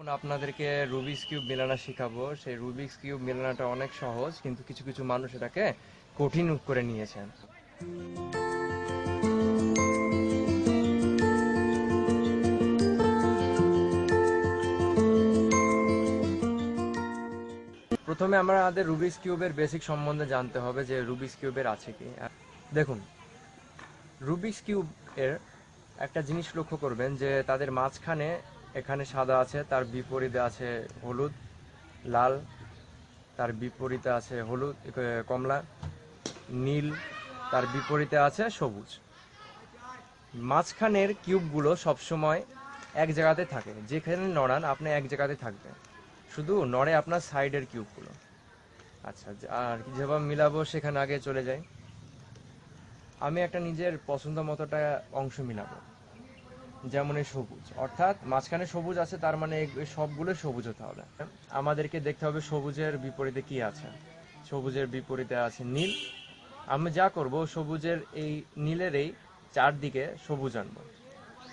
এখন আপনাদেরকে Rubik's cube মেলানো শেখাবো। সেই রুবিক্স কিউব মেলানোটা অনেক সহজ, কিন্তু কিছু কিছু মানুষ এটাকে কঠিন করে নিয়েছেন। প্রথমে আমরা আমাদের রুবিক্স কিউবের বেসিক সম্বন্ধে জানতে হবে যে রুবিক্স কিউবের আছে কি। দেখুন রুবিক্স কিউব এর একটা জিনিস লক্ষ্য করবেন যে তাদের মাঝখানে এখানে সাদা আছে, তার বিপরীতে আছে হলুদ, লাল, তার বিপরীতে আছে হলুদ কমলা, নীল, তার বিপরীতে আছে সবুজ। মাঝখানের কিউবগুলো সবসময় এক জায়গাতে থাকে। যেখানে নড়ান, আপনি এক জায়গাতে থাকবে শুধু নড়ে আপনার সাইডের কিউবগুলো। আচ্ছা আর যেভাবে মিলাবো সেখানে আগে চলে যাই। আমি একটা নিজের পছন্দ মতোটা অংশ মিলাবো। যেমন এই সবুজ। অর্থাৎ মাঝখানে সবুজ আছে, তার মানে সবগুলো সবুজ হতে হবে। আমাদেরকে দেখতে হবে সবুজের বিপরীতে কি আছে। সবুজের বিপরীতে আছে নীল। আমি যা করব, সবুজের এই নীলের এই চারদিকে সবুজ আনব।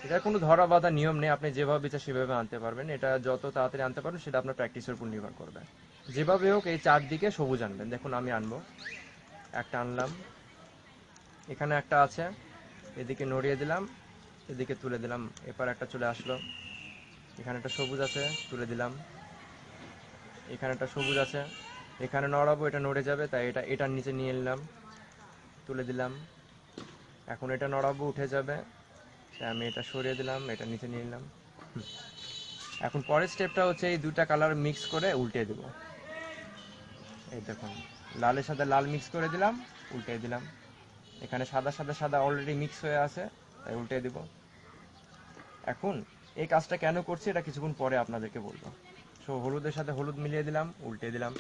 এটা কোনো ধরা বাঁধা নিয়ম নেই, আপনি যেভাবে ইচ্ছা সেভাবে আনতে পারবেন। এটা যত তাড়াতাড়ি আনতে পারবেন, সেটা আপনার প্র্যাকটিসের উপর নির্ভর করবে। যেভাবে হোক, এই চারদিকে সবুজ আনবেন। দেখুন, আমি আনব। একটা আনলাম। এখানে একটা আছে। এদিকে নড়িয়ে দিলাম। এদিকে তুলে দিলাম। এপার একটা চলে আসলো। এখানে একটা সবুজ আছে, তুলে দিলাম। এখানে একটা সবুজ আছে। এখানে নড়াবো, এটা নড়ে যাবে, তাই এটা, এটার নিচে নিয়ে নিলাম। তুলে দিলাম। এখন এটা নড়াবো, উঠে যাবে। তাই আমি এটা সরিয়ে দিলাম, এটা নিচে নিয়ে নিলাম। এখন পরের স্টেপটা হচ্ছে এই দুটা কালার মিক্স করে উল্টে দেব। এই দেখুন, লালের সাথে লাল মিক্স করে দিলাম, উল্টে দিলাম। এখানে সাদা সাদা সাদা অলরেডি মিক্স হয়ে আছে। উল্টে দিব। এখন এই কাজটা কেন করছি এটা কিছুক্ষণ পরে আপনাদেরকে বলব। সো হলুদের সাথে হলুদ মিলিয়ে দিলাম, উল্টে দিলাম।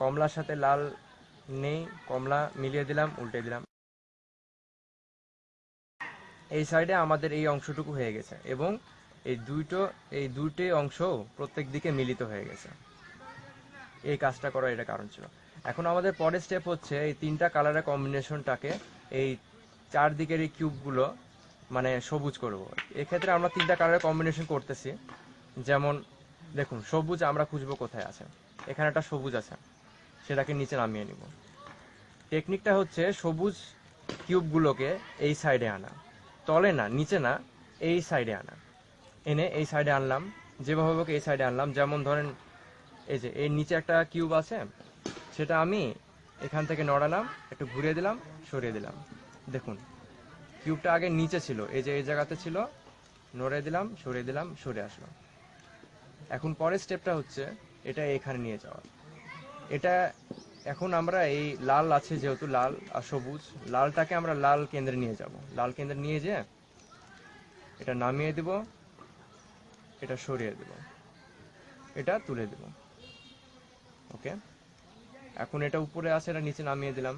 কমলার সাথে লাল নেই, কমলা মিলিয়ে দিলাম, উল্টে দিলাম। এই সাইডে আমাদের এই অংশটুকু হয়ে গেছে এবং এই দুইটো, এই দুইটি অংশ প্রত্যেক দিকে মিলিত হয়ে গেছে। এই কাজটা করার এটা কারণ ছিল। এখন আমাদের পরের স্টেপ হচ্ছে এই তিনটা কালারের কম্বিনেশনটাকে এই চারদিকের এই কিউবগুলো মানে সবুজ করব। এক্ষেত্রে আমরা তিনটা কালারের কম্বিনেশন করতেছি। যেমন, দেখুন, সবুজ আমরা খুঁজবো কোথায় আছে। এখানে একটা সবুজ আছে। সেটাকে নিচে নামিয়ে নিব। টেকনিকটা হচ্ছে সবুজ কিউবগুলোকে এই সাইডে আনা। তলে না, নিচে না, এই সাইডে আনা। এনে এই সাইডে আনলাম। যেভাবে হোক এই সাইডে আনলাম। যেমন ধরেন, এই যে, এর নিচে একটা কিউব আছে। সেটা আমি এখান থেকে নড়ালাম, একটু ঘুরিয়ে দিলাম, সরিয়ে দিলাম। দেখুন কিউবটা আগে নিচে ছিল, এই যে এই জায়গাতে ছিল, নড়ে দিলাম, সরিয়ে দিলাম, সরে আসলো এখন পরের স্টেপটা হচ্ছে, এটা এখানে নিয়ে যাওয়া। এটা এখন আমরা এই লাল আছে যেহেতু লাল আর সবুজ, লালটাকে আমরা লাল কেন্দ্রে নিয়ে যাব। লাল কেন্দ্রে নিয়ে যেয়ে এটা নামিয়ে দিব, এটা সরিয়ে দেব, এটা তুলে দেব। ওকে এখন এটা উপরে আছে, এটা নিচে নামিয়ে দিলাম।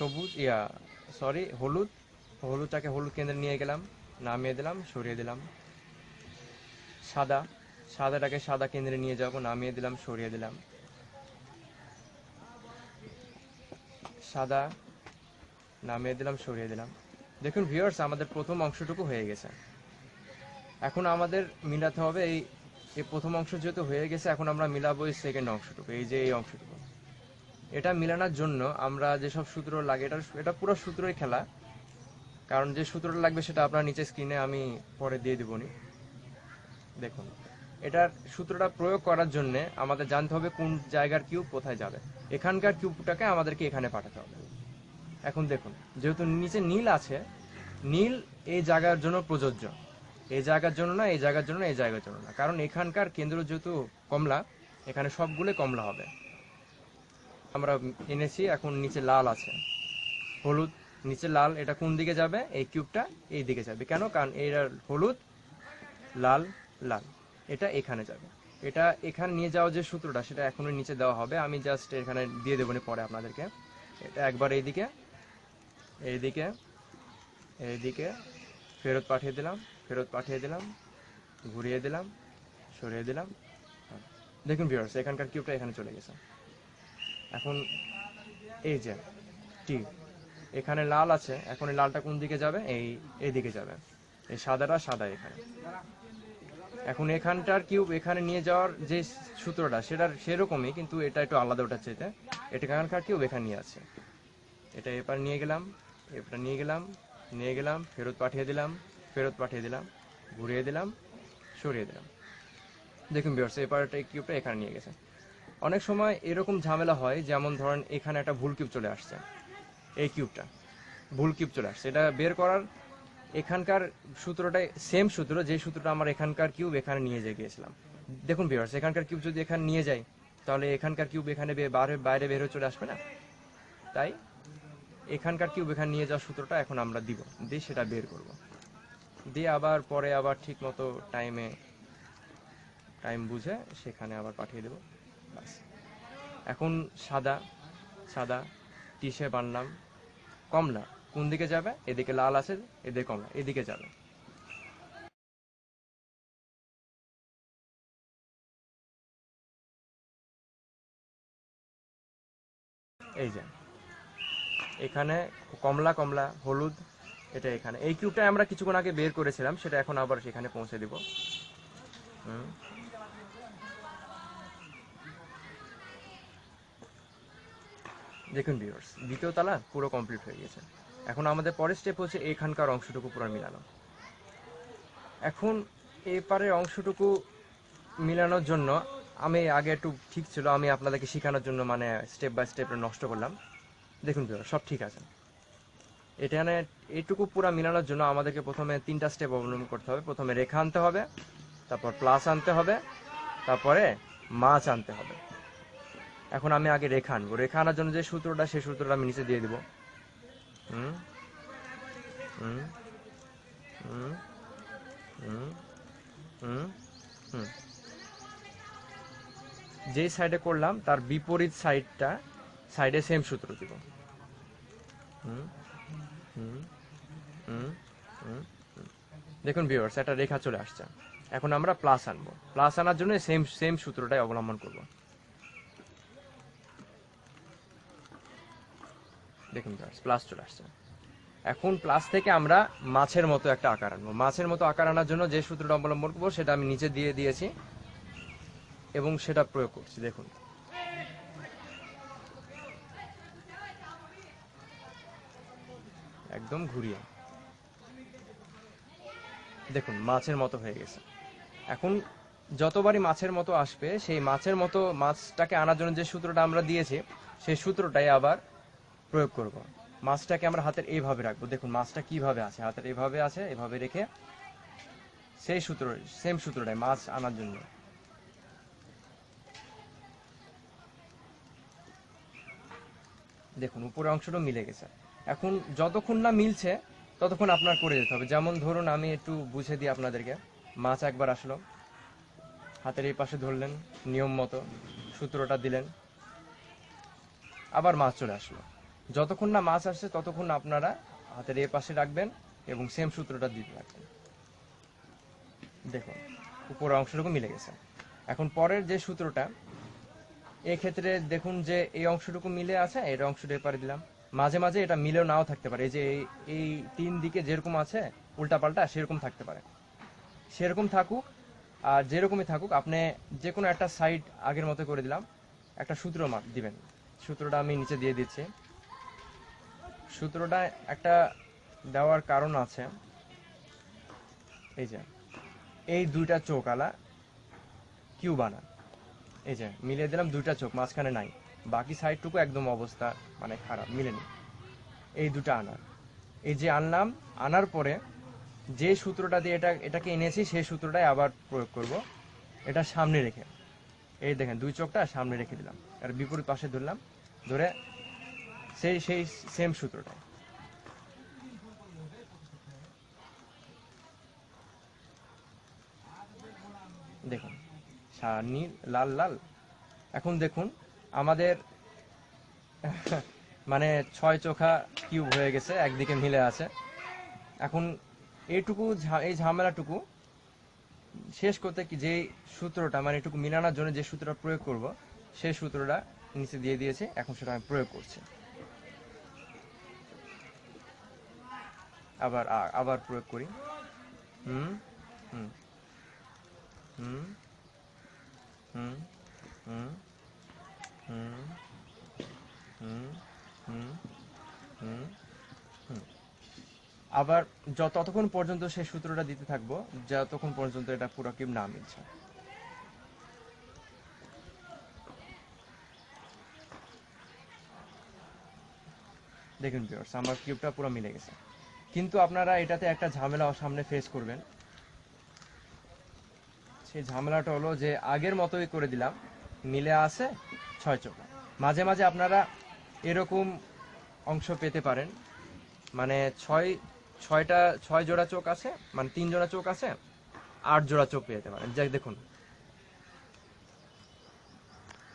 সবুজ, ইয়া সরি হলুদ। হলুদটাকে হলুদ কেন্দ্রে নিয়ে গেলাম, নামিয়ে দিলাম, সরিয়ে দিলাম। সাদা, সাদাটাকে সাদা কেন্দ্রে নিয়ে যাব, নামিয়ে দিলাম, সরিয়ে দিলাম। সাদা, নামিয়ে দিলাম, সরিয়ে দিলাম। দেখুন ভিউয়ার্স আমাদের প্রথম অংশটুকু হয়ে গেছে। এখন আমাদের মিলাতে হবে, এই এই প্রথম অংশ যেহেতু হয়ে গেছে, এখন আমরা মিলাবো এই সেকেন্ড অংশটুকু, এই যে এই অংশটুকু। এটা মিলানোর জন্য আমরা যেসব সূত্র লাগে, এটা এটা পুরো সূত্রই খেলা। কারণ যে সূত্রটা লাগবে সেটা আপনার নিচে স্ক্রিনে আমি পরে দিয়ে দিবনি। দেখুন, এটার সূত্রটা প্রয়োগ করার জন্য আমাদের জানতে হবে কোন জায়গার কিউব কোথায় যাবে। এখানকার কিউবটাকে আমাদেরকে এখানে পাঠাতে হবে। এখন দেখুন, যেহেতু নিচে নীল আছে, নীল এই জায়গার জন্য প্রযোজ্য। এই জায়গার জন্য না, এই জায়গার জন্য এই জায়গার জন্য না। কারণ এখানকার কেন্দ্র যেহেতু কমলা, এখানে সবগুলো কমলা হবে। আমরা এনেছি, এখন নিচে লাল আছে। হলুদ, নিচে লাল, এটা কোন দিকে যাবে? এই কিউবটা এই দিকে যাবে। কেন? কারণ এর হলুদ, লাল লাল। এটা এখানে যাবে। এটা এখানে নিয়ে যাওয়ার যে সূত্রটা, সেটা এখনও নিচে দেওয়া হবে। আমি জাস্ট এখানে দিয়ে দেবো পরে আপনাদেরকে। এটা একবার এইদিকে এইদিকে এইদিকে। ফেরত পাঠিয়ে দিলাম, ফেরত পাঠিয়ে দিলাম, ঘুরিয়ে দিলাম, সরিয়ে দিলাম। হ্যাঁ। দেখুন ভিউয়ার্স এখানকার কিউবটা এখানে চলে গেছে। এখন এই যে, টি, এখানে লাল আছে, এখন এই লালটা কোন দিকে যাবে? এই এই দিকে যাবে। এই সাদাটা সাদা এখানে। এখন এখানটার কিউব এখানে নিয়ে যাওয়ার যে সূত্রটা, সেটার সেরকমই, কিন্তু এটা একটু আলাদা ওটার চাইতে। এটা এখানকার কিউব এখানে নিয়ে আছে। এটা এপার নিয়ে গেলাম, এপার নিয়ে গেলাম নিয়ে গেলাম, ফেরত পাঠিয়ে দিলাম, ফেরত পাঠিয়ে দিলাম, ঘুরিয়ে দিলাম, সরিয়ে দিলাম। দেখুন বিয়ার্স এপারটা কিউবটা এখানে নিয়ে গেছে। অনেক সময় এরকম ঝামেলা হয়, যেমন ধরেন এখানে একটা ভুল কিউব চলে আসছে, এই কিউবটা ভুল কিউব চলে আসছে। এটা বের করার এখানকার সূত্রটাই সেম সূত্র, যে সূত্রটা আমার এখানকার কিউব এখানে নিয়ে যে গিয়েছিলাম। দেখুন বিয়ার্স এখানকার কিউব যদি এখানে নিয়ে যাই তাহলে এখানকার কিউব এখানে বাইরে বাইরে বের হয়ে চলে আসবে না? তাই এখানকার কিউব এখানে নিয়ে যাওয়ার সূত্রটা এখন আমরা দিব। দিয়ে সেটা বের করব। দিয়ে আবার পরে আবার ঠিক মতো টাইমে টাইম বুঝে সেখানে আবার পাঠিয়ে দেবো। বাস এখন সাদা সাদা টিসে বানলাম কমলা কোন দিকে যাবে? এদিকে লাল আছে, এদিকে কমলা এদিকে যাবে। এই যে, এখানে কমলা কমলা, হলুদ, এটা এখানে। এই কিউবটা আমরা কিছুক্ষণ আগে বের করেছিলাম, সেটা এখন আবার সেখানে পৌঁছে দিব। হুম। দেখুন ভিউয়ার্স দ্বিতীয় তালা পুরো কমপ্লিট হয়ে গেছে এখন আমাদের পরের স্টেপ হচ্ছে এখানকার অংশটুকু পুরো মিলানো। এখন এপারের অংশটুকু মিলানোর জন্য আমি আগে একটু ঠিক ছিল, আমি আপনাদেরকে শেখানোর জন্য মানে স্টেপ বাই স্টেপ নষ্ট করলাম। দেখুন সব ঠিক আছে। এখানে এইটুকু পুরো মিলানোর জন্য আমাদেরকে প্রথমে তিনটা স্টেপ অবলম্বন করতে হবে। প্রথমে রেখা আনতে হবে, তারপর প্লাস আনতে হবে, তারপরে মাছ আনতে হবে। এখন আমি আগে রেখা আনব। রেখা আনার জন্য যে সূত্রটা, সেই সূত্রটা আমি নিচে দিয়ে দিব। হুম? হুম? হুম? হুম? হুম? হুম? যেই সাইডে করলাম, তার বিপরীত সাইডটা সাইডে সেম সূত্র দিব। দেখুন ভিউয়ার্স একটা রেখা চলে আসছে। এখন আমরা প্লাস আনব। প্লাস আনার জন্য সেম সেম সূত্রটাই অবলম্বন করব। দেখুন প্লাস চলে আসছে। এখন প্লাস থেকে আমরা মাছের মতো একটা আকার আনব। মাছের মতো আকার আনার জন্য যে সূত্রটা অবলম্বন করব, সেটা আমি নিচে দিয়ে দিয়েছি এবং সেটা প্রয়োগ করছি, দেখুন। একদম ঘুরিয়ে। দেখুন, মাছের মতো হয়ে গেছে। এখন যতবারই মাছের মতো আসবে, সেই মাছের মতো মাছটাকে আনার জন্য যে সূত্রটা আমরা দিয়েছি, সেই সূত্রটাই আবার প্রয়োগ করব। মাছটাকে আমরা হাতের এইভাবে রাখব। দেখুন, মাছটা কীভাবে আছে? হাতের এইভাবে আছে এভাবে রেখে সেই সূত্র সেম সূত্রটাই, মাছ আনার জন্য। দেখুন, উপরের অংশটা মিলে গেছে। এখন যতক্ষণ না মিলছে, ততক্ষণ আপনার করে যেতে হবে। যেমন ধরুন, আমি একটু বুঝে দিই আপনাদেরকে। মাছ একবার আসলো। হাতের এই পাশে ধরলেন, নিয়ম মতো সূত্রটা দিলেন। আবার মাছ চলে আসলো। যতক্ষণ না মাছ আসছে, ততক্ষণ আপনারা হাতের এই পাশে রাখবেন এবং সেম সূত্রটা দিতে রাখবেন। দেখুন, উপরের অংশটুকু মিলে গেছে। এখন পরের যে সূত্রটা, এক্ষেত্রে দেখুন যে এই অংশটুকু মিলে আছে, এর অংশটা এপারে দিলাম। মাঝে মাঝে এটা মিলেও নাও থাকতে পারে। এই যে এই- তিন দিকে যেরকম আছে, উল্টাপাল্টা সেরকম থাকতে পারে। সেরকম থাকুক আর যেরকমই থাকুক, আপনি যে কোনো একটা সাইড আগের মতো করে দিলাম। একটা সূত্র দিবেন। সূত্রটা আমি নিচে দিয়ে দিচ্ছি। সূত্রটা একটা দেওয়ার কারণ আছে। এই যে, এই দুইটা চোখ আলা কিউ বানা এই যে, মিলিয়ে দিলাম দুইটা চোখ, মাঝখানে নাই। বাকি সাইডটুকু একদম অবস্থা মানে খারাপ, মিলেনি। এই দুটো আনার। এই যে আনলাম, আনার পরে যে সূত্রটা দিয়ে এটা, এটাকে এনেছি, সেই সূত্রটাই আবার প্রয়োগ করব। এটা সামনে রেখে। এই দেখেন, দুই চোখটা সামনে রেখে দিলাম। আর বিপরীত পাশে ধরলাম। ধরে সেই সেই সেম সূত্রটা দেখুন নীল লাল লাল। এখন দেখুন, আমাদের মানে ছয় চোখা কিউব হয়ে গেছে, একদিকে মিলে আছে। এখন এইটুকু এই ঝামেলাটুকু শেষ করতে কি যে সূত্রটা মানে এটুকু মিলানোর জন্য যে সূত্রটা প্রয়োগ করব, সেই সূত্রটা নিচে দিয়ে দিয়েছে, এখন সেটা আমি প্রয়োগ করছি। আবার আবার প্রয়োগ করি। হুম? হুম। হুম? হুম? হুম? হুম? হুম? হুম? হুম? আবার যত, ততক্ষণ পর্যন্ত সেই সূত্রটা দিতে থাকব, যতক্ষণ পর্যন্ত এটা পুরো কিউব না মিলছে। দেখুন ভিউয়ার্স আমার কিউবটা পুরো মিলে গেছে। কিন্তু আপনারা এটাতে একটা ঝামেলা সামনে ফেস করবেন। সেই ঝামেলাটা হলো যে আগের মতোই করে দিলাম, মিলে আছে ছয় চোখ। মাঝে মাঝে আপনারা এরকম অংশ পেতে পারেন। মানে ছয়, ছয়টা, ছয় জোড়া চোখ আছে মানে তিন জোড়া চোখ আছে, আট জোড়া চোখ পেতে পারেন। যাক দেখুন।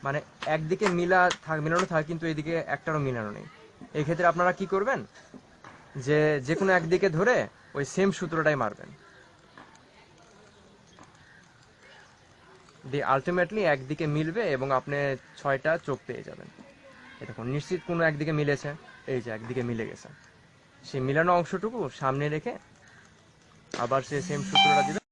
মানে একদিকে মিলা থাক মিলানো থাকে, কিন্তু এদিকে একটারও মিলানো নেই। এক্ষেত্রে আপনারা কি করবেন? যে যে কোনো একদিকে ধরে ওই সেম সূত্রটাই মারবেন। দিয়ে আলটিমেটলি একদিকে মিলবে এবং আপনি ছয়টা চোখ পেয়ে যাবেন। দেখুন, নিশ্চিত কোনো একদিকে মিলেছে, এই যে একদিকে মিলে গেছে। সেই মিলানো অংশটুকু সামনে রেখে আবার সে সেম সূত্রটা দিবে।